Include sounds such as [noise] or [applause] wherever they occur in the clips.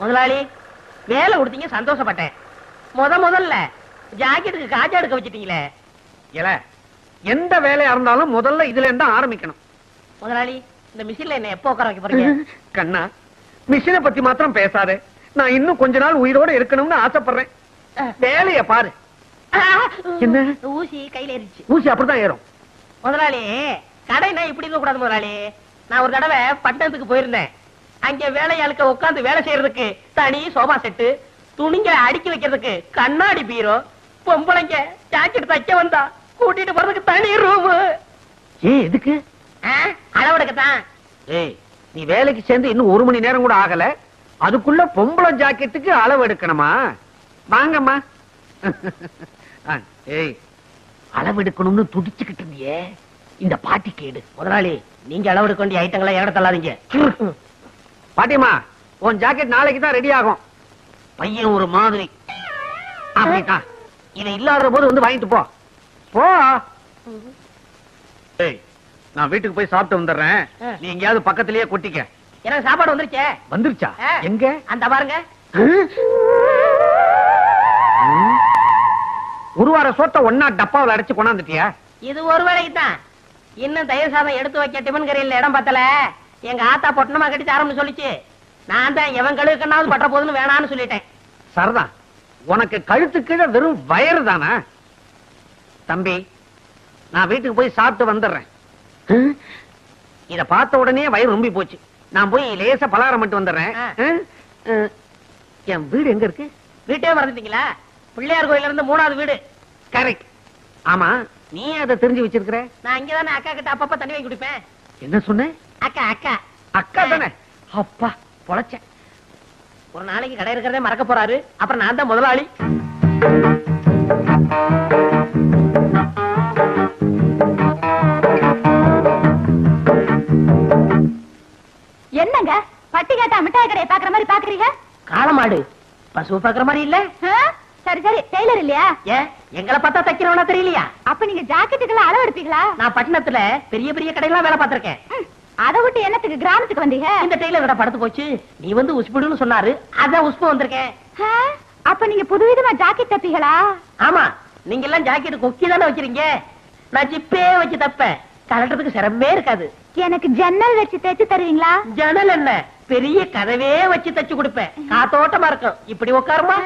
முதலாளி வேலை கொடுத்தீங்க சந்தோஷப்பட்டேன். முத முதல்ல ஜாக்கெட்டுக்கு காஜா எடுக்க வச்சிட்டீங்களே. இல்ல எந்த வேலையா இருந்தாலும் முதல்ல இதுல இருந்து ஆரம்பிக்கணும். முதலாளி இந்த மிஷின்ல என்ன எப்போ உட்கார வைக்க போறீங்க? கண்ணா மிஷினை பத்தி மாத்திரம் பேசாதே. நான் இன்னும் கொஞ்ச நாள் உயிரோட இருக்கணும்னு ஆசைப்படுறேன். வேலைய பாரு. என்ன? ஊசி கையில ஏறிச்சு ஊசி அப்படிதான் ஏறும். முதலாளி கடைனா இப்படி இருக்க கூடாது முதலாளி. நான் ஒரு தடவை பட்டணத்துக்கு போயிருந்தேன். அங்க வேலையாளுக்க உட்கார்ந்து வேலை செய்யறதுக்கு தனி சோபா செட்டு துணிங்க அடுக்கி வைக்கிறதுக்கு கண்ணாடி பீரோ பொம்பளைங்க ஜாக்கெட் தைக்க வந்தா கூட்டிட்டு போறதுக்கு தனி ரூம் ஏன் எதுக்கு? அளவெடுக்கத்தான். ஏய் நீ வேலைக்கு சேர்ந்து இன்னும் ஒரு மணி நேரம் கூட ஆகல. அதுக்குள்ள பொம்பளை ஜாக்கெட்டுக்கு அளவு எடுக்கணுமா? வாங்கம்மா. ஏய் அளவு எடுக்கணும்னு துடிச்சுக்கிட்டு இருந்தியே. இந்த பாட்டி கேடு. முதலாளி நீங்க அளவெடுக்க வேண்டிய ஐட்டங்களை இடம் தள்ளாதீங்க? பாட்டிமா உன் ஜாக்கெட் நாளைக்கு தான் ரெடி ஆகும். பையன் ஒரு மாதிரி. அப்படிதான் இவன் இல்லாத போது வந்து வாங்கிட்டு போ. போ. ஏய் நான் வீட்டுக்கு போய் சாப்பிட்டு வந்துடுறேன். நீ எங்கேயாவது பக்கத்திலேயே கொட்டிக்க. எனக்கு சாப்பாடு வந்துருச்சே. வந்துருச்சா. எங்க? அந்த பாருங்க. ஒரு வார சோத்த ஒன்னா டப்பாவில் அடைச்சு கொண்டாந்துட்டியா? இது ஒரு வேலைக்கு தான் இன்னும் தயிர் சாதம் எடுத்து வைக்க டிபன் கரையில் இடம் பத்தல. எங்க ஆத்தா பொட்டணமா கட்டி தரம்னு சொல்லிச்சு. நான் தான் எவன் கழுவுக்கண்ணாவது பட்ட போதுன்னு வேணான்னு சொல்லிட்டேன். சரிதான் உனக்கு கழுத்து கீழே வெறும் வயறு தானா? தம்பி நான் வீட்டுக்கு போய் சாப்பிட்டு வந்துடுறேன்? இத பார்த்த உடனே வயிறு ரொம்பி போச்சு. நான் போய் லேசா பலகாரம் மட்டும் வந்துடுறேன். என் வீடு எங்க இருக்கு? வீட்டே மறந்துட்டீங்களா? பிள்ளையார் கோயில்ல இருந்து மூணாவது வீடு. கரெக்ட் ஆமா நீ அதை தெரிஞ்சு வச்சிருக்கிற? நான் இங்கதானே அக்கா கிட்ட அப்பப்ப தண்ணி வாங்கி குடிப்பேன். என்ன சொன்ன? அக்கா அக்கா. அக்கா தானே? அப்பா பொழைச்சேன் ஒரு நாளைக்கு கடை இருக்கிறதே மறக்க போறாரு. அப்புறம் நான் தான் முதலாளி. என்னங்க? பட்டி கேட்டா மிட்டாய் கடையை பாக்குற மாதிரி பாக்குறீங்க காளமாடு. பசு பாக்குற மாதிரி இல்ல? சரி சரி. டெய்லர் இல்லையா? ஏன் எங்களை பார்த்தா தைக்கிறவனா தெரியலையா? அப்ப நீங்க ஜாக்கெட்டுக்கெல்லாம் அளவு எடுப்பீங்களா நான் பட்டணத்துல பெரிய பெரிய கடையெல்லாம் வேலை பார்த்திருக்கேன். அதை விட்டு என்னத்துக்கு கிராமத்துக்கு வந்தீங்க? இந்த டெய்லர் கடை படுத்து போச்சு? நீ வந்து உஸ்பிடுன்னு சொன்னாரு. அதான் உஸ்பு வந்திருக்கேன்? அப்ப நீங்க புதுவிதமா ஜாக்கெட் தப்பீங்களா? ஆமா நீங்க எல்லாம் ஜாக்கெட் கொக்கி தானே வச்சிருக்கீங்க? நான் ஜிப்பே வச்சு தப்பேன். கலட்டுறதுக்கு சிரமமே இருக்காது. எனக்கு ஜன்னல் வச்சு தைச்சு தருவீங்களா? ஜன்னல் என்ன? பெரிய கதவே வச்சு தச்சு கொடுப்பேன். காத்தோட்டமா இருக்கும். இப்படி உட்காருமா?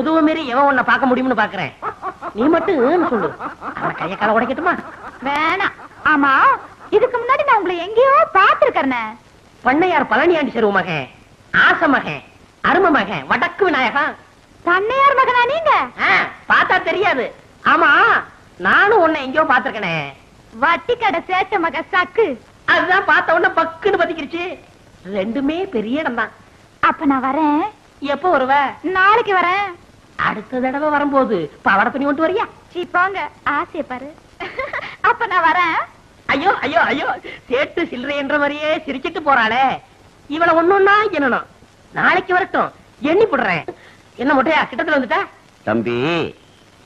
முதுகு மீறி எவன் உன்னை பார்க்க முடியும்னு பாக்குறேன். நீ மட்டும் சொல்லு. அவன் கைய கால உடைக்கட்டுமா? வேணாம் ஆமா இதுக்கு முன்னாடி நான் உங்களை எங்கேயோ பாத்துருக்கேன் பண்ணையார் பழனியாண்டி செருவு மகன் ஆச மகன் அரும மகன் வடக்கு விநாயகன். பண்ணையார் மகனா நீங்க? பார்த்தா தெரியாது. ஆமா நானும் உன்னை எங்கேயோ பாத்திருக்கனே வட்டி கடை சேட்ட மக சக்கு. அதுதான் பார்த்த உடனே பக்குன்னு பத்திக்கிருச்சு. ரெண்டுமே பெரிய இடம் தான் அப்ப நான் வரேன். எப்போ வருவ? நாளைக்கு வரேன். அடுத்த தடவை வரும்போது பவட துணி கொண்டு வரியா? சீ போங்க. ஆசைய பாரு. [laughs] அப்ப நான் வரேன். ஐயோ ஐயோ ஐயோ. சேட்டு சில்லறை என்ற மாதிரியே சிரிச்சிட்டு போறாளே. இவள ஒண்ணுன்னா என்னணும்? நாளைக்கு வரட்டும். எண்ணி போடுறேன். என்ன முட்டையா கிட்டத்துல வந்துட்டா? தம்பி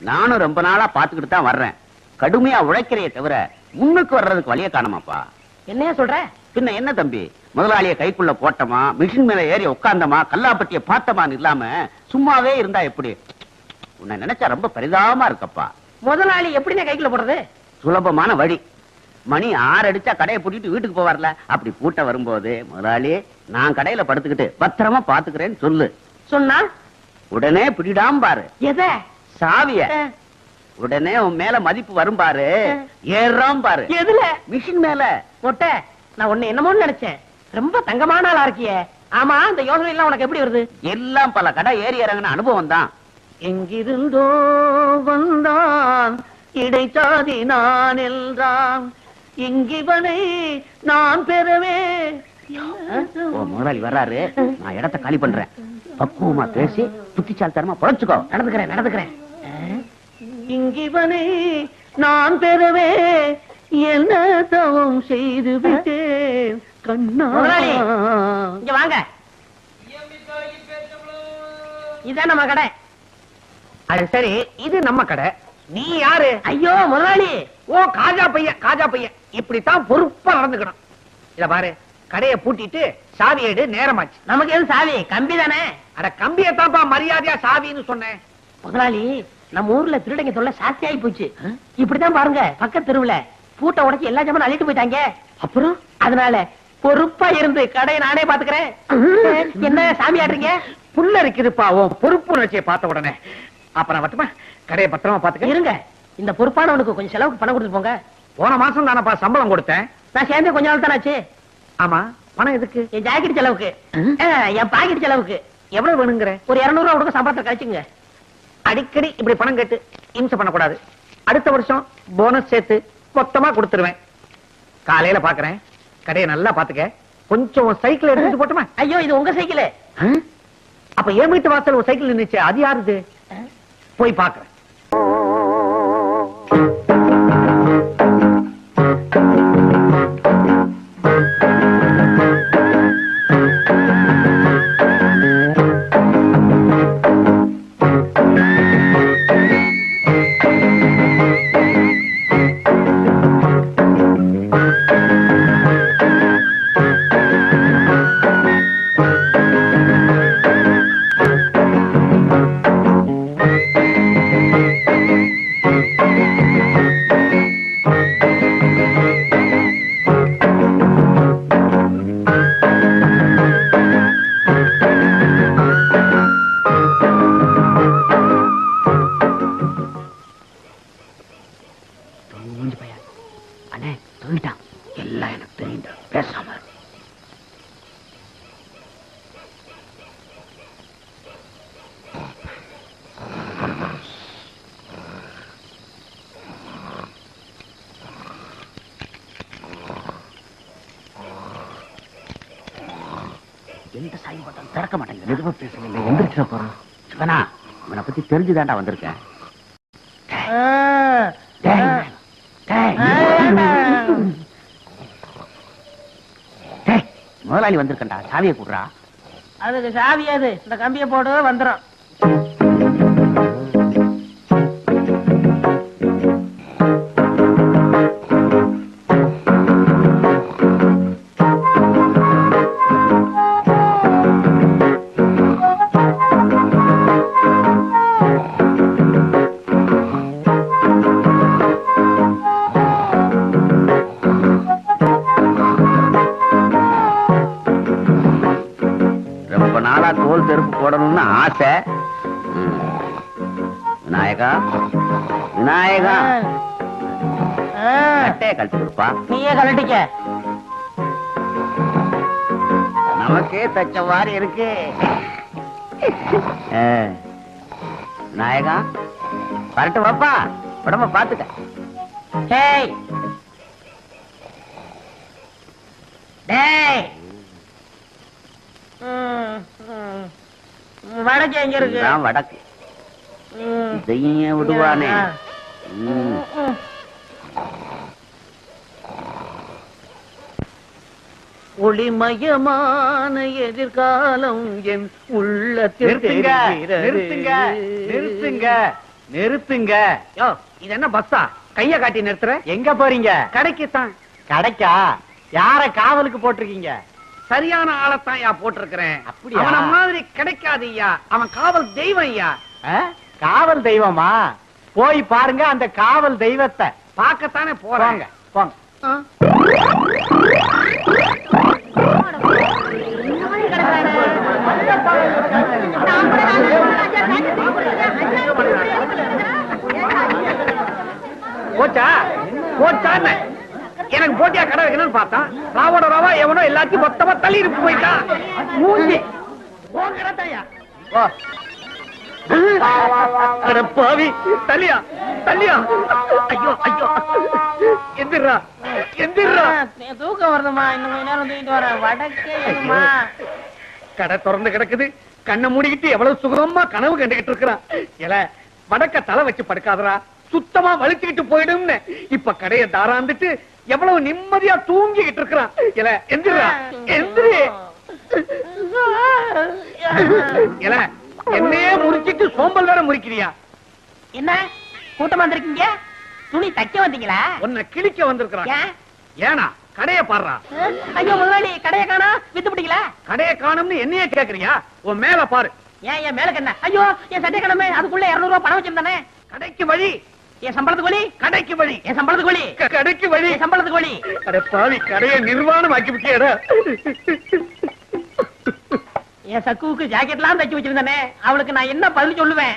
நானும் ரொம்ப நாளா பாத்துக்கிட்டு தான் வர்றேன். கடுமையா உழைக்கிறைய தவிர முன்னுக்கு வர்றதுக்கு வழிய காணமாப்பா? என்னையா சொல்ற? பின்ன என்ன தம்பி? முதலாளிய கைக்குள்ள போட்டமா மிஷின் மேல ஏறி உட்கார்ந்தமா கல்லாப்பட்டிய பார்த்தமான்னு இல்லாம சும்மாவே இருந்தா எப்படி? உன்னை நினைச்சா ரொம்ப பரிதாபமா இருக்கப்பா. முதலாளி எப்படிங்க கைக்குள்ள போடுறது? சுலபமான வழி. மணி ஆறு அடிச்சா கடையை பூட்டிட்டு வீட்டுக்கு போவார்ல. அப்படி பூட்ட வரும்போது முதலாளி நான் கடையில படுத்துக்கிட்டு பத்திரமா பாத்துக்கிறேன்னு சொல்லு. சொன்னா? உடனே பிடிடாம பாரு. எத? சாவிய. உடனே உன் மேல மதிப்பு வரும் பாரு. ஏறாம் பாரு. எதுல? மிஷின் மேல. மொட்டை நான் உன்னை என்னமோன்னு நினைச்சேன். ரொம்ப தங்கமான ஆளா இருக்கியே. ஆமா இந்த யோசனை எல்லாம் உனக்கு எப்படி வருது? எல்லாம் பல கடை ஏறி இறங்கின அனுபவம் தான் எங்கிருந்தோ வந்தான். இடைச்சாதி நான் என்றான். இங்கிவனை நான் பெறவே. முதலாளி வர்றாரு. நான் இடத்த காலி பண்றேன். பக்குவமா பேசி புத்திச்சாலித்தனமா பொழைச்சுக்கோ. நடந்துக்கிறேன் நடந்துக்கிறேன். இங்கிவனை நான் பெறவே. என்ன தவம் செய்து விட்டேன். கண்ணா. இங்க வாங்க. இதான் நம்ம கடை. அது சரி இது நம்ம கடை. நீ யாரு? ஐயோ முதலாளி. ஓ காஜா பையன் காஜா பையன். இப்படித்தான் பொறுப்பா நடந்துக்கணும். இத பாரு கடையை பூட்டிட்டு சாவி எடு நேரமாச்சு. நமக்கு எது சாவி? கம்பி தானே? அட கம்பியத்தான்ப்பா மரியாதையா சாவின்னு சொன்னேன். முதலாளி நம்ம ஊர்ல திருடங்க தொல்லை சாஸ்தி ஆகி போச்சு. இப்படித்தான் பாருங்க பக்கத்து தெருவுல பூட்டை உடைச்சு எல்லா ஜாமான் அள்ளிட்டு போயிட்டாங்க. அப்புறம்? அதனால பொறுப்பா இருந்து கடையை நானே பாத்துக்கிறேன். என்ன சாமி ஆடுறீங்க? புல்ல இருக்குதுப்பா உன் பொறுப்பு உணர்ச்சியை பார்த்த உடனே. அப்புறம் வட்டுமா கடையை பத்திரமா பாத்துக்க இருங்க. இந்த பொறுப்பானவனுக்கு கொஞ்சம் செலவுக்கு பணம் கொடுத்து போங்க. போன மாசம் தானப்பா சம்பளம் கொடுத்தேன். நான் சேர்ந்தே கொஞ்ச நாள் தானாச்சு. ஆமா பணம் எதுக்கு? என் ஜாக்கெட் செலவுக்கு. என் பாக்கெட் செலவுக்கு. எவ்வளவு வேணுங்கிற? ஒரு இருநூறு ரூபா கொடுக்க சம்பளத்தை கழிச்சுங்க. அடிக்கடி இப்படி பணம் கேட்டு இம்சை பண்ணக்கூடாது. அடுத்த வருஷம் போனஸ் சேர்த்து மொத்தமா கொடுத்துருவேன். காலையில பாக்குறேன். கடையை நல்லா பாத்துக்க கொஞ்சம் சைக்கிள் எடுத்துட்டு போட்டுமா? ஐயோ இது உங்க சைக்கிள் அப்ப என் வீட்டு வாசல் ஒரு சைக்கிள் நின்னுச்சு. அது யாருது போய் பாக்குறேன் தெரிஞ்சுதான்டா வந்திருக்கேன். முதலாளி வந்திருக்கண்டா சாவியை கூடுறா. அதுக்கு சாவி அது. இந்த கம்பியை போடு வந்துரும். கொடுப்பா நீயே கலட்டிக்க நமக்கே தச்ச மாதிரி இருக்கு. ஆ. விநாயகா வரட்டு வாப்பா. உடம்ப பாத்துக்க. டேய். டேய். வடக்கு எங்க இருக்கு? வடக்கு. இதையும் விடுவானே? ஒளிமயமான எதிர்காலம் என் உள்ளத்தில் நிறுத்துங்க. நிறுத்துங்க நிறுத்துங்க யோ இது என்ன பஸ்ஸா? கைய காட்டி நிறுத்துற? எங்க போறீங்க? கடைக்குத்தான். கடைக்கா? யார காவலுக்கு போட்டிருக்கீங்க? சரியான ஆளைத்தான் யா போட்டிருக்கிறேன். அப்படியா? அவன மாதிரி கிடைக்காது ஐயா அவன் காவல் தெய்வம் ஐயா? காவல் தெய்வமா? போய் பாருங்க அந்த காவல் தெய்வத்தை. பார்க்கத்தானே போறாங்க போங்க போச்சா? போச்சான்னு. எனக்கு போட்டியா கடை வைக்கணும்னு பார்த்தான். ராவோட ராவா எவனோ எல்லாத்தையும் மொத்தமா தள்ளி இருக்கு போயிட்டான் மூஞ்சி பாவி தள்ளியா தள்ளியா. ஐயோ ஐயோ. எந்திரா எந்திரா. தூக்கம் வருதுமா இன்னும் கொஞ்ச நேரம் தூங்கிட்டு வரேன் வடக்கே கடை திறந்து கிடக்குது. கண்ணை மூடிக்கிட்டு எவ்வளவு சுகமா கனவு கண்டுகிட்டு இருக்கிறான். எல வடக்க தலை வச்சு படுக்காதடா. சுத்தமா வலிச்சுக்கிட்டு போயிடும்னு. இப்ப கடையை தாராந்துட்டு எவ்வளவு நிம்மதியா தூங்கிக்கிட்டு இருக்கிறான். எல எந்திரா எந்திரி. எல என்னையே முறிச்சிட்டு சோம்பல் வேற முறிக்கிறியா? என்ன? கூட்டமா வந்திருக்கீங்க? துணி தைக்க வந்தீங்களா? உன்னை கிழிக்க வந்திருக்கிறான். ஏனா கடைய பாடுறா. ஐயோ முதலாளி கடையை காணா? வித்து பிடிக்கல? கடைய காணும்னு என்னையே கேக்குறியா உன் மேல பாரு. ஏன் என் மேல என்ன? ஐயோ என் சட்டை கடமை அதுக்குள்ள இருநூறு ரூபாய் பணம் வச்சிருந்தானே? கடைக்கு வழி. என் சம்பளத்துக்கு வழி? கடைக்கு வழி. என் சம்பளத்துக்கு வழி? கடைக்கு வழி. என் சம்பளத்துக்கு வழி? அட பாவி கடையை நிர்வாணம் ஆக்கி விட்டியடா. என் சக்குவுக்கு ஜாக்கெட்லாம் தைச்சு வச்சிருந்தானே? அவளுக்கு நான் என்ன பதில் சொல்லுவேன்?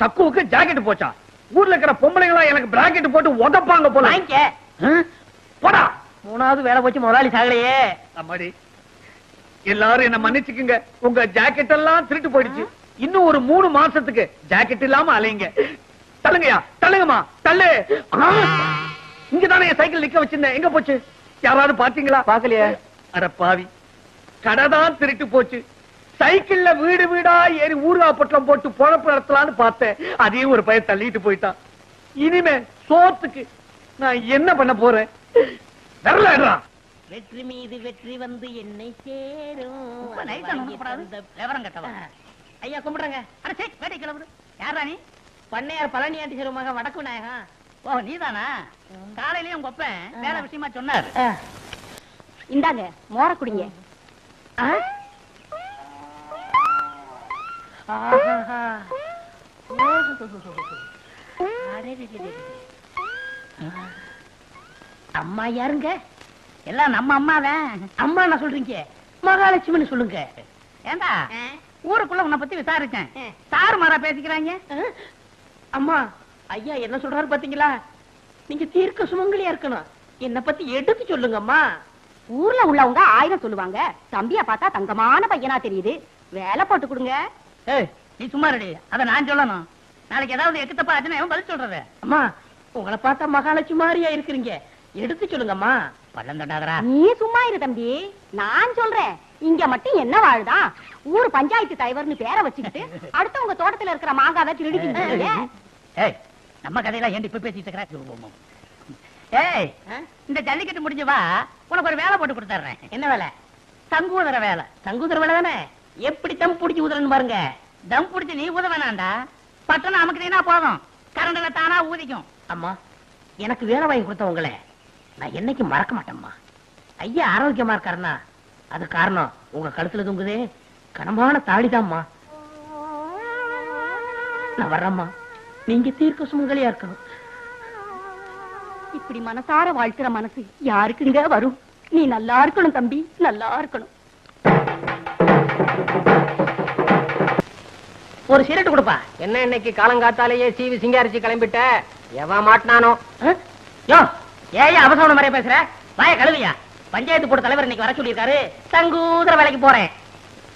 சக்குவுக்கு ஜாக்கெட் போச்சா? ஊர்ல இருக்கிற பொம்பளைங்களா எனக்கு பிராக்கெட் போட்டு உதப்பாங்க போல? போடா. மூணாவது வேலை போச்சு முதலாளி சாகலையே. அம்மாடி எல்லாரும் என்ன மன்னிச்சுக்குங்க. உங்க ஜாக்கெட் எல்லாம் திருட்டு போயிடுச்சு. இன்னும் ஒரு மூணு மாசத்துக்கு ஜாக்கெட் இல்லாம அலைங்க தள்ளுங்கயா தள்ளுங்கம்மா தள்ளு. ஆ! இங்கதானே என் சைக்கிள் நிக்க வச்சிருந்தேன். எங்க போச்சு? யாராவது பாத்தீங்களா பாக்கலையே அட பாவி கடை தான் திருட்டு போச்சு. சைக்கிள்ல வீடு வீடா ஏறி ஊர்கா பொட்டலம் போட்டு பொழப்பு நடத்தலாம்னு பார்த்தேன். அதையும் ஒரு பையன் தள்ளிட்டு போயிட்டான். இனிமே சோத்துக்கு நான் என்ன பண்ண போறேன்? வெற்றி மீது வெற்றி வந்து என்னை சேரும். ஐயா கும்பிடுறேங்க. அட சே வேட்டை கிளம்புது. யாரா நீ பண்ணையார் பழனி ஆண்டி சிறுமக வடக்கு விநாயகம் ஓ நீதானா? காலையிலயும் உங்க ஒப்பன் வேலை விஷயமா சொன்னார். இந்தாங்க மோர குடிங்க. ஆஹா. அம்மா யாருங்க? எல்லாம் நம்ம அம்மாதான். அம்மா நான் சொல்றீங்க. மகாலட்சுமின்னு சொல்லுங்க. ஏண்டா? ஊருக்குள்ள உன்னை பத்தி விசாரிச்சேன். தாறு மாறா பேசிக்கிறாங்க. அம்மா ஐயா என்ன சொல்றாரு பாத்தீங்களா? நீங்க தீர்க்க சுமங்கலியா இருக்கணும். என்ன பத்தி எடுத்து சொல்லுங்க அம்மா ஊர்ல உள்ளவங்க ஆயிரம் சொல்லுவாங்க. தம்பிய பார்த்தா தங்கமான பையனா தெரியுது. வேலை போட்டு கொடுங்க. நீ சும்மா ரெடி அத நான் சொல்லணும். நாளைக்கு ஏதாவது எக்கு தப்பா ஆச்சுன்னா பதில் சொல்றது. அம்மா உங்களை பார்த்தா மகாலட்சுமி மாதிரியா இருக்கிறீங்க. எடுத்து சொல்லுங்கம்மா. பள்ளம் தட்டாதரா நீ சும்மா இரு தம்பி. நான் சொல்றேன். இங்க மட்டும் என்ன வாழுதான் ஊர் பஞ்சாயத்து தலைவர்னு பேரை வச்சுக்கிட்டு அடுத்தவங்க தோட்டத்துல இருக்கிற மாங்காவை திருடிக்கிட்டு ஏய் நம்ம கதையெல்லாம் ஏன் இப்ப பேசிட்டு இருக்கிற? ஏய் இந்த ஜல்லிக்கட்டு முடிஞ்சு வா. உனக்கு ஒரு வேலை போட்டு கொடுத்துறேன் என்ன வேலை? தங்குவதற வேலை. தங்குதர வேலை தானே? எப்படி தம் பிடிச்சி ஊதுறன்னு பாருங்க. தம் புடிச்சு நீ ஊத வேணாண்டா பட்டணம் அமுக்குனீனா போதும். கரண்ட்ல தானா ஊதிக்கும். அம்மா எனக்கு வேலை வாங்கி கொடுத்தவங்களே. நான் என்னைக்கு மறக்க மாட்டேம்மா. ஐயா ஆரோக்கியமா இருக்காருன்னா அது காரணம் உங்க கழுத்துல தொங்குதே. கனமான தாடிதாம்மா. நான் வர்றேம்மா. நீங்க தீர்க்க சுமங்கலியா இருக்கணும். இப்படி மனசார வாழ்த்துற மனசு யாருக்குங்க வரும்? நீ நல்லா இருக்கணும் தம்பி நல்லா இருக்கணும். ஒரு சிரட்டு கொடுப்பா. என்ன இன்னைக்கு காலங்காத்தாலேயே சீவி சிங்காரிச்சு கிளம்பிட்ட? எவன் மாட்டினானோ? யோ ஏயா அவசரம் மாதிரியா பேசுற? வாய கழுவியா பஞ்சாயத்து போர்டு தலைவர் இன்னைக்கு வர சொல்லியிருக்காரு. சங்கூதர வேலைக்கு போறேன்.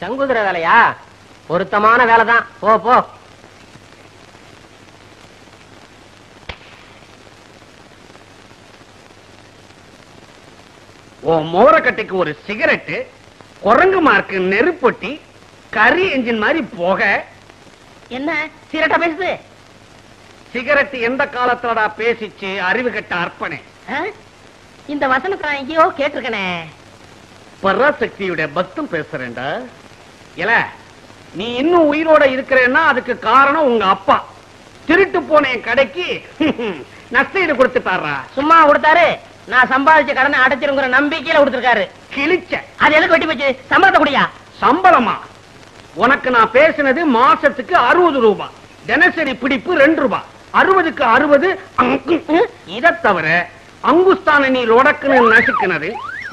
சங்கூதர வேலையா? பொருத்தமான வேலை தான் போ போ. உன் மோரக்கட்டைக்கு ஒரு சிகரெட்டு குரங்கு மார்க்கு நெருப்பொட்டி கரி என்ஜின் மாதிரி போக. என்ன? சிரட்டா பேசுது? சிகரெட் எந்த காலத்துலடா பேசிச்சு? அறிவு கட்ட அர்ப்பணே? இந்த வசனத்தை நான் எங்கேயோ கேட்டிருக்கனே. பராசக்தியுடைய பக்தம் பேசுறேன்டா. இல்ல நீ இன்னும் உயிரோட இருக்கிறேன்னா அதுக்கு காரணம் உங்க அப்பா. திருட்டு போன என் கடைக்கு [laughs] நஷ்டஈடு கொடுத்துட்டாரா சும்மா கொடுத்தாரு. நான் சம்பாதிச்ச கடனை அடைச்சிருங்கிற நம்பிக்கையில கொடுத்திருக்காரு. கிழிச்ச. அது எதுக்கு வெட்டி போச்சு? சம்பளத்தை குடியா? சம்பளமா? உனக்கு நான் பேசினது மாசத்துக்கு அறுபது ரூபாய் தினசரி பிடிப்பு ரெண்டு ரூபாய் அறுபதுக்கு அறுபது இதை தவிர அங்குஸ்தான நீ லொடக்குன்னு நசுக்குனது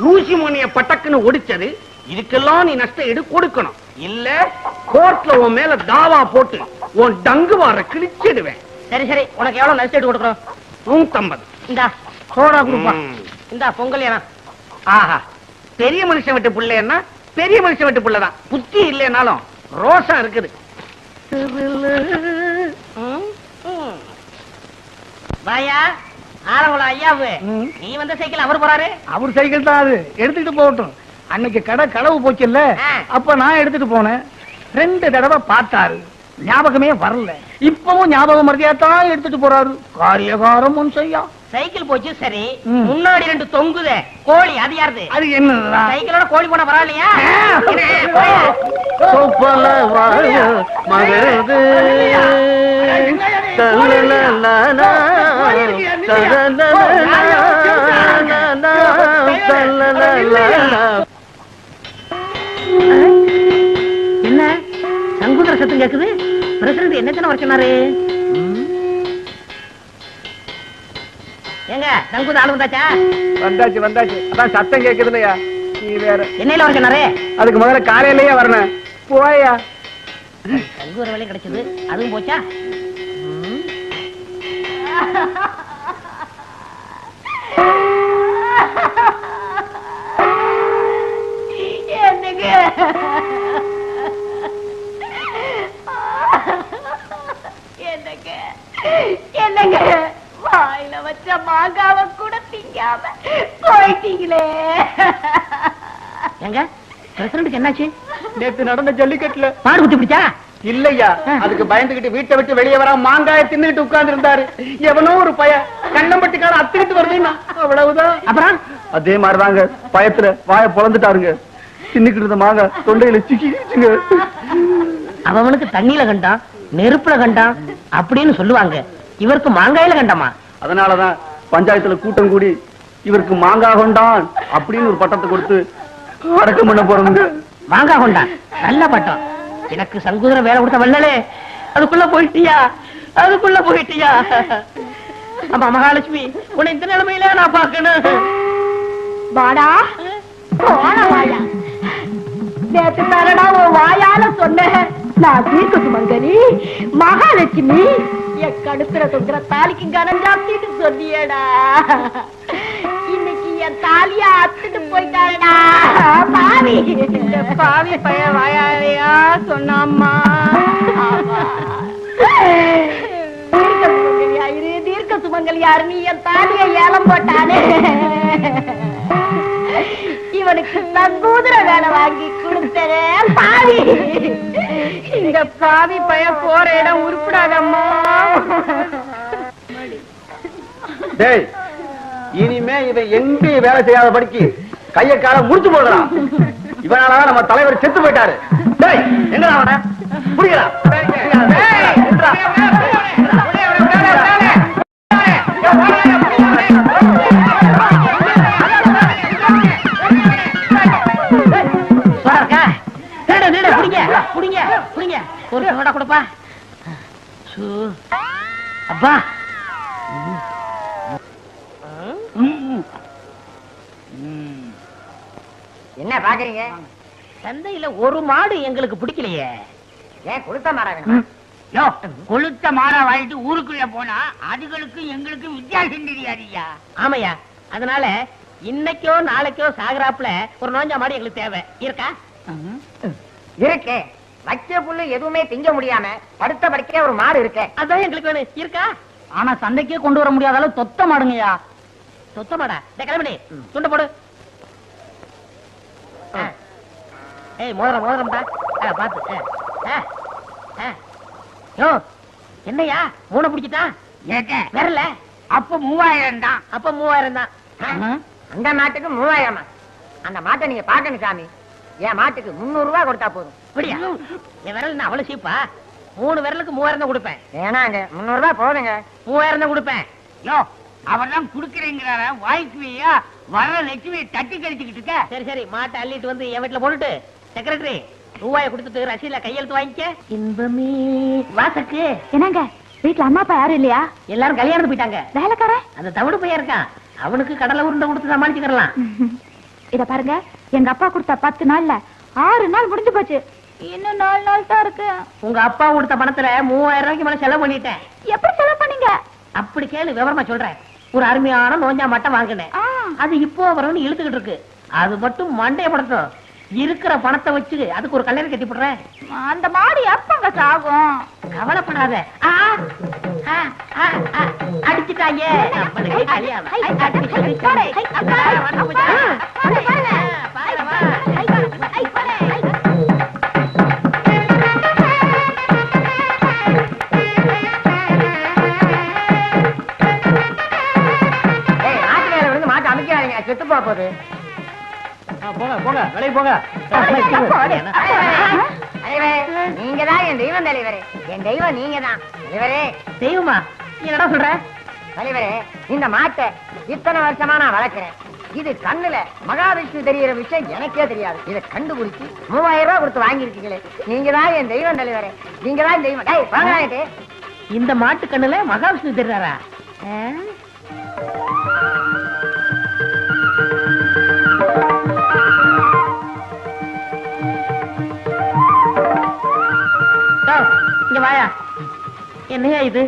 ஊசி மணிய பட்டக்குன்னு ஒடிச்சது இதுக்கெல்லாம் நீ நஷ்ட ஈடு கொடுக்கணும். இல்ல கோர்ட்ல உன் மேல தாவா போட்டு உன் டங்கு வார கிழிச்சிடுவேன். சரி சரி. உனக்கு எவ்வளவு நஷ்டம் கொடுக்கணும்? நூத்தம்பது. இந்தா சோடா கொடுப்பா. இந்தா பொங்கல் ஆஹா. பெரிய மனுஷன் விட்டு புள்ளைன்னா பெரிய மனுஷன் விட்டு புள்ளதான் புத்தி இல்லைனாலும் ரோசம் இருக்குது. வாயா. ஆலங்குளம் ஐயாவு. நீ வந்த சைக்கிள் அவர் போறாரு? அவர் சைக்கிள் தான் அது. எடுத்துட்டு போகட்டும். அன்னைக்கு கடை களவு போச்சுல்ல? ஆ. அப்ப நான் எடுத்துட்டு போனேன். ரெண்டு தடவை பார்த்தாரு. ஞாபகமே வரல. இப்பவும் ஞாபகம் மறதியா தான் எடுத்துட்டு போறாரு. காரியகாரம் முன் செய்யா. சைக்கிள் போச்சு சரி. முன்னாடி ரெண்டு தொங்குதே. கோழி அது யாருது? அது என்னதான் சைக்கிளோட கோழி போன பரவாயில்லையா. என்ன, மகிறது. என்ன சங்குதர சத்தம் கேக்குது பிரசிடண்ட் என்ன வர சொன்னாரு ஏங்க சங்குத ஆளு வந்தாச்சா வந்தாச்சு. வந்தாச்சு அதான் சத்தம் கேக்குது இல்லையா நீ வேற. என்னையில வர சொன்னாரு? அதுக்கு முதல்ல காலையிலேயே வரணும். போயா? சங்குதர வேலையும் கிடைச்சது. அதுவும் போச்சா. என்னங்க? வாயில வச்ச மாங்காவ கூட திங்காம போயிட்டீங்களே. ஏங்க பிரசிடண்ட்டுக்கு என்னாச்சு? நேத்து நடந்த ஜல்லிக்கட்டுல மாடு குத்தி பிடிச்சா? இல்லையா? அதுக்கு பயந்துகிட்டு வீட்டை விட்டு வெளியே வர மாங்காய தின்னுகிட்டு உட்கார்ந்து இருந்தாரு எவனோ ஒரு பய கண்ணம்பட்டிக்கார அத்துக்கிட்டு வருதுன்னா அவ்வளவுதான். அப்புறம்? அதே மாதிரிதாங்க. பயத்துல வாய பொழந்துட்டாருங்க. தின்னுக்கிட்டு இருந்த மாங்காய் தொண்டையில சிக்கிச்சுங்க அவனுக்கு தண்ணியில கண்டான் நெருப்புல கண்டான் அப்படின்னு சொல்லுவாங்க. இவருக்கு மாங்காயில கண்டமா? அதனாலதான் பஞ்சாயத்துல கூட்டம் கூடி இவருக்கு மாங்காய் கொண்டான் அப்படின்னு ஒரு பட்டத்தை கொடுத்து அடக்கம் பண்ண போறோங்க மாங்காய் கொண்டான் நல்ல பட்டம். எனக்கு சங்குதிர வேலை கொடுத்த வல்லலே அதுக்குள்ள போயிட்டியா? அதுக்குள்ள போயிட்டியா? அம்மா மகாலட்சுமி உன்னை இந்த நிலைமையில நான் பாக்கணும் வாடா. வாயா நேத்து தானடா உன் வாயால சொன்னேன். நான் தீர்க்க சுமங்கலி மகாலட்சுமி என் கடுப்புல தொங்குற தாலிக்கு கனம் சொன்னியடா என் தாலிய அத்துட்டு போயிட்டாடா பாவி. இந்த பாவி பைய வாயாலையா சொன்னாம்மா? தீர்க்க சுமங்கலியா இரு தீர்க்க சுமங்கலியாரு என் தாலிய ஏலம் போட்டானே இவனுக்கு நங்கூதுர வேலை வாங்கி கொடுத்தனே பாவி. இந்த பாவி பைய போற இடம் உருப்படாதம்மா. டேய் இனிமே இவன் எங்கேயும் வேலை செய்யாத படிக்கு கைய கால முடிச்சு போடுறான் இவனால நம்ம தலைவர் செத்து போயிட்டாரு. டேய் அவன? புரியலா. புடிங்க புடிங்க. ஒரு சோடா கொடுப்பா. அப்பா என்ன பாக்குறீங்க சந்தையில ஒரு மாடு எங்களுக்கு பிடிக்கலையே. ஏன் மாடா வேணும்? யோ கொளுத்த மாடா வாங்கிட்டு ஊருக்குள்ள போனா அதுகளுக்கு எங்களுக்கு வித்தியாசம் தெரியாதுயா ஆமையா? அதனால இன்னைக்கோ நாளைக்கோ சாகுறாப்புல ஒரு நோஞ்சா மாடு எங்களுக்கு தேவை. இருக்கா? இருக்கே. வச்ச புல்லு எதுவுமே திங்க முடியாம படுத்த படுக்கே ஒரு மாடு இருக்கே. அதான் எங்களுக்கு வேணும். இருக்கா? ஆனா சந்தைக்கே கொண்டு வர முடியாத அளவு தொத்த மாடுங்கய்யா. சொத்த மாடா? கிளம்பி துண்ட போடு ஆ. ஏய் மோதிரம் மோதிரம்டா ஆ, பாத்து ஆ. ஆ. யோ என்னையா? மூணை பிடிச்சிட்டா? ஏக்க. வரல. அப்ப மூவாயிரம் தான். அப்ப மூவாயிரம் தான். அந்த மாட்டுக்கு மூவாயிரமா? அந்த மாட்டை நீங்க பாக்கணும் சாமி. என் மாட்டுக்கு முன்னூறு ரூபாய் கொடுத்தா போதும். அப்படியா என் விரல் என்ன அவ்வளவு சீப்பா மூணு விரலுக்கு மூவாயிரம் தான் கொடுப்பேன். வேணாங்க முன்னூறு ரூபாய் போதுங்க. மூவாயிரம் தான் கொடுப்பேன். யோ அவர் தான் குடுக்கறேங்கிறார வாய்க்குவியா? வர்ற லட்சுமியை தட்டி கழிச்சுக்கிட்டு இருக்க. சரி சரி மாட்டை அள்ளிட்டு வந்து என் வீட்டுல போட்டுட்டு செக்ரட்டரி ரூபாயை கொடுத்துட்டு ரசீல கையெழுத்து வாங்கிக்க. இன்பமே. வாசக்கு என்னங்க? வீட்டுல அம்மா அப்பா யாரும் இல்லையா? எல்லாரும் கல்யாணத்துக்கு போயிட்டாங்க. வேலைக்காரன்? அந்த தவிடு பையன் இருக்கான். அவனுக்கு கடலை உருண்டை கொடுத்து சமாளிச்சுக்கலாம் [laughs] இத பாருங்க எங்க அப்பா கொடுத்த பத்து நாள்ல ஆறு நாள் முடிஞ்சு போச்சு. இன்னும் நாலு நாள் தான் இருக்கு. உங்க அப்பா கொடுத்த பணத்துல மூவாயிரம் ரூபாய்க்கு மேல செலவு பண்ணிட்டேன். எப்படி செலவு பண்ணீங்க? அப்படி கேளு விவரமா சொல்றேன். ஒரு அருமையான நோஞ்சா மட்டம் வாங்கினேன். அது இப்போ வரும்னு இழுத்துக்கிட்டு இருக்கு. அது மட்டும் மண்டைய படட்டும். இருக்கிற பணத்தை வச்சு அதுக்கு ஒரு கல்யாணம் கட்டி போடுறேன் அந்த மாடு எப்பங்க சாகும் கவலைப்படாத ஆ, ஆ, ஆ, ஆ, அடிச்சுட்டாங்க நம்மளுக்கு கல்யாணம். ஐ, ஐ, அடிச்சு, ஐ, அடிச்சு, பாரு, அடிச்சு. ஐ, அப்பா, ஆ, வந்து போச்சு. அப்பா, பாரு, பாரு. பாரு, வா. ஐ, ஐ, பாரு, ஐ. ஏய், ஆட்டு மேல விழுந்து மாட்டை அமைக்காதீங்க செத்து போக போகுது போங்க போங்க வெளியே போங்க. நீங்க தான் என் தெய்வம் தலைவரே. என் தெய்வம் நீங்க தான் தலைவரே. தெய்வமா? என்னடா சொல்ற? தலைவரே இந்த மாட்டை இத்தனை வருஷமா நான் வளர்க்கிறேன். இது கண்ணுல மகாவிஷ்ணு தெரியற விஷயம் எனக்கே தெரியாது. இதை கண்டுபிடிச்சு மூவாயிரம் ரூபாய் கொடுத்து வாங்கியிருக்கீங்களே. நீங்க தான் என் தெய்வம் தலைவரே. நீங்க தான் தெய்வம். டேய் இந்த மாட்டு கண்ணுல மகாவிஷ்ணு தெரியாரா இங்க வாயா. என்னையா இது?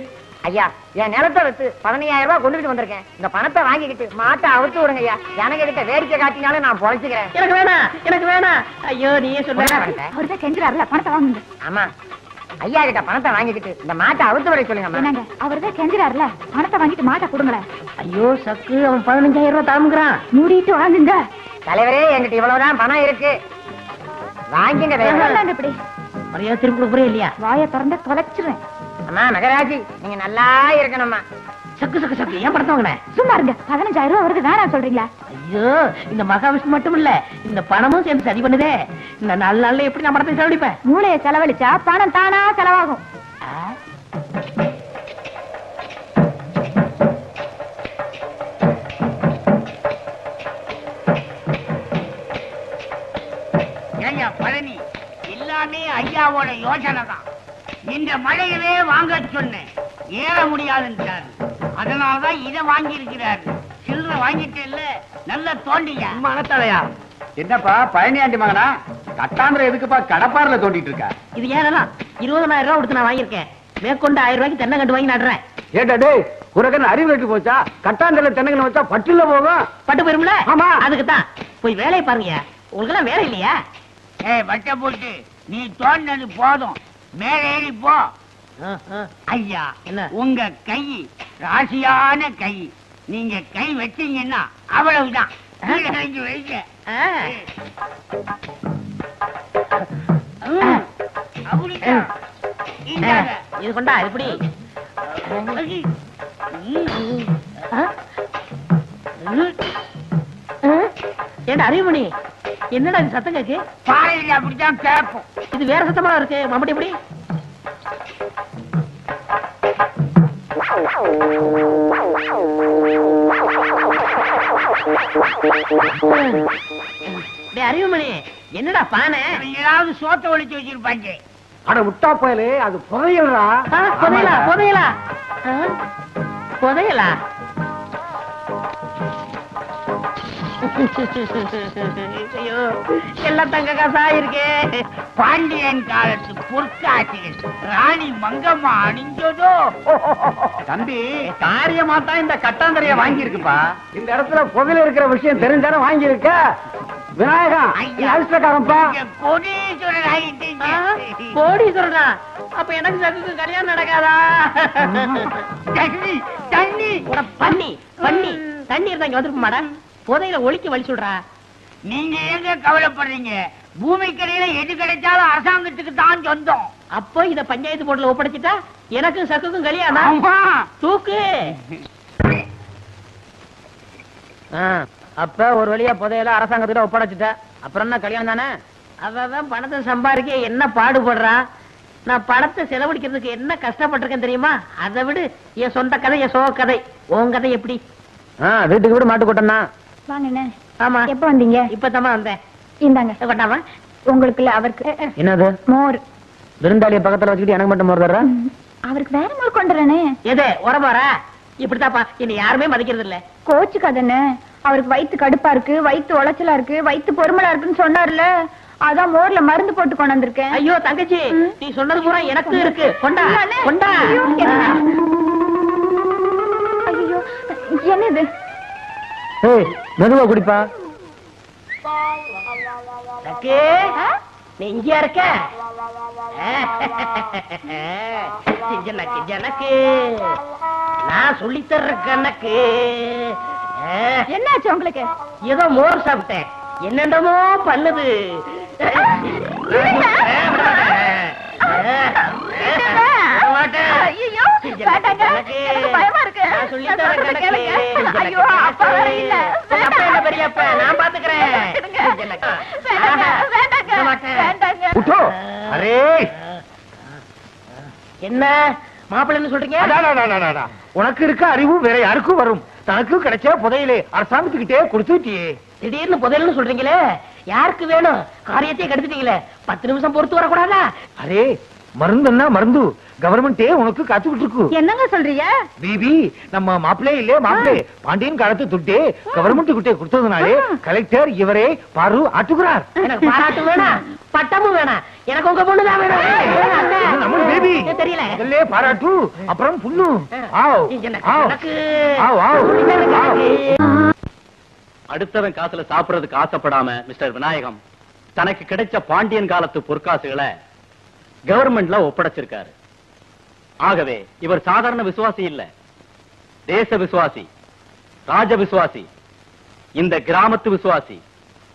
ஐயா என் நிலத்தை வித்து பதினையாயிரம் ரூபாய் கொண்டுட்டு வந்திருக்கேன். இந்த பணத்தை வாங்கிக்கிட்டு மாட்டை அவுத்து விடுங்க ஐயா. எனக்கு கிட்ட வேடிக்கை காட்டினாலும் நான் பொழைச்சுக்கிறேன். எனக்கு வேணாம் எனக்கு வேணாம் ஐயோ நீயே சொல்ல அவர்தான் கெஞ்சுறாருல பணத்தை வாங்குங்க. ஆமா. ஐயா கிட்ட பணத்தை வாங்கிக்கிட்டு இந்த மாட்டை அவுத்து விட சொல்லுங்க என்னங்க அவர்தான் கெஞ்சுறாருல பணத்தை வாங்கிட்டு மாட்டை கொடுங்களேன். ஐயோ சக்கு. அவன் பதினஞ்சாயிரம் ரூபாய் தாமுங்கிறான் மூடிட்டு வாங்குங்க. தலைவரே என்கிட்ட இவ்வளவுதான் பணம் இருக்கு. வாங்கிங்க இப்படி. மரியாதை திரும்பி கொடுக்குறே இல்லையா? வாயை திறந்து தொலைச்சிருவேன். அம்மா மகராஜி நீங்க நல்லா இருக்கணும்மா. சக்கு சக்கு சக்கு. ஏன் படத்தை வாங்கினேன் சும்மா இருங்க. பதினஞ்சாயிரம் ரூபாய் வருது. வேணாம் சொல்றீங்களா? ஐயோ இந்த மகாவிஷ்ணு மட்டும் இல்ல இந்த பணமும் சேர்ந்து சரி பண்ணுதே. இந்த நாலு நாள்ல எப்படி நான் பணத்தை செலவழிப்பேன்? மூளையை செலவழிச்சா பணம் தானா செலவாகும். ஐயாவோட யோசனை தான் இந்த மழையவே வாங்க சொன்னேன். ஏற முடியாதுன்றாரு. அதனாலதான் இதை வாங்கி இருக்கிறாரு சில்லற வாங்கிட்டு இல்ல நல்லா தோண்டியா மனத்தலையா என்னப்பா பழனியாண்டி மகனா? கட்டாந்திர எதுக்குப்பா கடப்பாரில தோண்டிட்டு இருக்கா? இது ஏனெல்லாம் இருபதனாயிரம் ரூபாய் கொடுத்து நான் வாங்கியிருக்கேன். மேற்கொண்டு ஆயிரம் ரூபாய்க்கு தென்னை கண்டு வாங்கி நடுறேன். ஏட்டா டேய் உனக்கு அறிவு கட்டு போச்சா? கட்டாந்திர தென்னங்கன்னு வச்சா பட்டுல போகும். பட்டு போயிரும்ல? ஆமா. அதுக்கு தான் போய் வேலையை பாருங்க. உங்களுக்கு எல்லாம் வேலை இல்லையா? ஏய் வட்ட போட்டு. நீ தோண்டினது போதும். மேல ஏறி போ. ஐயா? உங்க கை ராசியான கை. நீங்க கை வச்சீங்கன்னா அவ்வளவுதான். வைங்க. இது கொண்டா? ஆ? ஏண்டா அறிவுமணி என்னடா இது சத்தம் கேக்கு? பாறையில அப்படித்தான் கேட்போம். இது வேற சத்தமா இருக்கு? மம்பட்டி எப்படி? அறிவுமணி என்னடா பானை? ஏதாவது சோத்த ஒழிச்சு வச்சிருப்பாங்க. அட விட்டா போயலே அது புதையலா புதையலா? ஆ? புதையலா? ஐயோ எல்லாம் தங்க காசா இருக்கே. பாண்டியன் காலத்து பொற்காட்சிகள் ராணி மங்கம்மா அணிஞ்சதோ? தம்பி காரியமா தான் இந்த கட்டாந்தரைய வாங்கி இருக்குப்பா இந்த இடத்துல புதையல் இருக்கிற விஷயம் தெரிஞ்சானே வாங்கி இருக்க விநாயகா நீங்க கோடீஸ்வரர் ஆகிட்டீங்க கோடி சொல்றா அப்ப எனக்கு கல்யாணம் நடக்காதா? தண்ணி தண்ணி. பண்ணி பண்ணி தண்ணி இருந்தா இங்க வந்துருக்க மாடா புதையில ஒழிக்க வழி சொல்றா. நீங்க எங்க கவலைப்படுறீங்க? பூமிக்கரையில எது கிடைச்சாலும் அரசாங்கத்துக்கு தான் சொந்தம். அப்போ இத பஞ்சாயத்து போர்டுல ஒப்படைச்சிட்டா எனக்கும் சக்குக்கும் கல்யாணம். தூக்கு. அப்ப ஒரு வழியா புதையல அரசாங்கத்திட்ட ஒப்படைச்சிட்ட. அப்புறம் என்ன கல்யாணம் தானே? அவன் பணத்தை சம்பாதிக்க என்ன பாடுபடுறான் நான் பணத்தை செலவழிக்கிறதுக்கு என்ன கஷ்டப்பட்டிருக்கேன் தெரியுமா? அதை விடு. என் சொந்த கதை என் சோக கதை. உன் கதை எப்படி? வீட்டுக்கு வீடு மாட்டு கொட்டனா ஆமா. எப்ப வந்தீங்க? இப்பதாம்மா வந்தேன். இந்தாங்க. கொண்டாமா உங்களுக்கு இல்ல அவருக்கு. என்னது? மோர். விருந்தாளிய பக்கத்துல வச்சுக்கிட்டு எனக்கு மட்டும் மோர் அவருக்கு வேற மோர் கொண்டுறேனே எது? உரமாறா இப்படித்தாப்பா. என்னை யாருமே மதிக்கிறது இல்ல. கோச்சுக்காதன்னு அவருக்கு வயித்து கடுப்பா இருக்கு வயித்து உளைச்சலா இருக்கு வயித்து பொறுமலா இருக்குன்னு சொன்னார்ல. அதான் மோர்ல மருந்து போட்டு கொண்டு வந்திருக்கேன். ஐயோ தங்கச்சி. நீ சொன்னது பூரா எனக்கு இருக்கு. கொண்டா. கொண்டா ஐயோ, ஐயோ என்ன இது? ஏய் மெதுவா குடிப்பா லக்கு நீ இங்கயா இருக்க ஜனக்கு ஜனக்கு நான் சொல்லி தர்ற கணக்கு என்னாச்சு உங்களுக்கு ஏதோ மோர் சாப்பிட்டேன் என்னென்னமோ பண்ணுது ஐயோ, நான் பாத்துக்கிறேன். என்ன? மாப்பிள்ளைன்னு சொல்றீங்க. உனக்கு இருக்க அறிவு வேற யாருக்கும் வரும். தனக்கு கிடைச்ச புதையிலே அரசாங்கத்துக்கிட்டே கொடுத்துட்டியே. திடீர்னு புதையல்னு சொல்றீங்களே. யாருக்கு வேணும்? காரியத்தையே கெடுத்துட்டீங்களே. பத்து நிமிஷம் பொறுத்து வரக்கூடாதா? அரே மருந்துன்னா மருந்து. கவர்மெண்டே உனக்கு காத்துக்கிட்டு இருக்கு என்னங்க சொல்றீங்க? பிபி நம்ம மாப்பிள்ளே இல்லே மாப்பிள்ளே. பாண்டியன் காலத்து துட்டே கவர்மெண்ட் கிட்டே கொடுத்ததுனாலே கலெக்டர் இவரே பாரு ஆட்டுகிறார் எனக்கு பாராட்டு வேணாம். பட்டமும் வேணாம். எனக்கு உங்க வேணும். நம்ம பேபி ஏன் தெரியல. முதல்ல பாராட்டு அப்புறம் புண்ணு. ஆவ். ஆவ். ஆவ் அடுத்தவன் காசுல சாப்பிடுறதுக்கு ஆசைப்படாம மிஸ்டர் விநாயகம் தனக்கு கிடைச்ச பாண்டியன் காலத்து பொற்காசுகளை கவர்மெண்ட்ல ஒப்படைச்சிருக்காரு. ஆகவே இவர் சாதாரண விசுவாசி இல்ல. தேச விசுவாசி ராஜ விசுவாசி இந்த கிராமத்து விசுவாசி.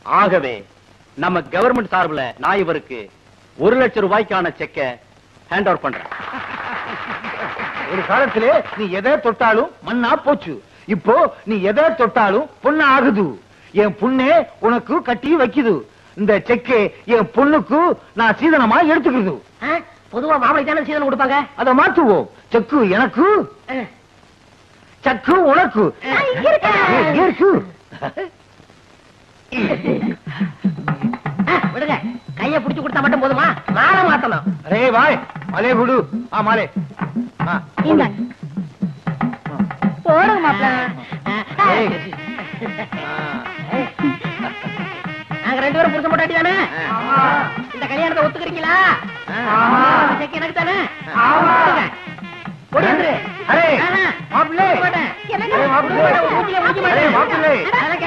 ஆகவே நம்ம கவர்மெண்ட் சார்பில் நான் இவருக்கு ஒரு லட்சம் ரூபாய்க்கான செக்க ஹேண்ட் ஓவர் பண்றேன். ஒரு காலத்திலே நீ எதை தொட்டாலும் மண்ணா போச்சு. இப்போ நீ எதை தொட்டாலும் பொண்ணு ஆகுது என் பொண்ணே உனக்கு கட்டி வைக்குது. இந்த செக்கு என் பொண்ணுக்கு நான் சீதனமா எடுத்துக்கிறது. பொதுவா மாப்பிளை தானே சீதனம் கொடுப்பாங்க? அதை மாத்துவோம் செக்கு எனக்கு. சக்கு உனக்கு. இருக்கு. விடுங்க. கைய புடிச்சு கொடுத்தா மட்டும் போதுமா? மாலை மாத்தணும். அரே வாய். மாலே குடு. ஆ மாலே. போடுங்க மாப்பிள்ள. நாங்க ரெண்டு பேரும் புருஷ போட்டாட்டி தானே? இந்த கல்யாணத்தை ஒத்துக்கிறீங்களா? எனக்கு தானே. அரே. மாப்பிள்ளை. மாப்பிள்ளை.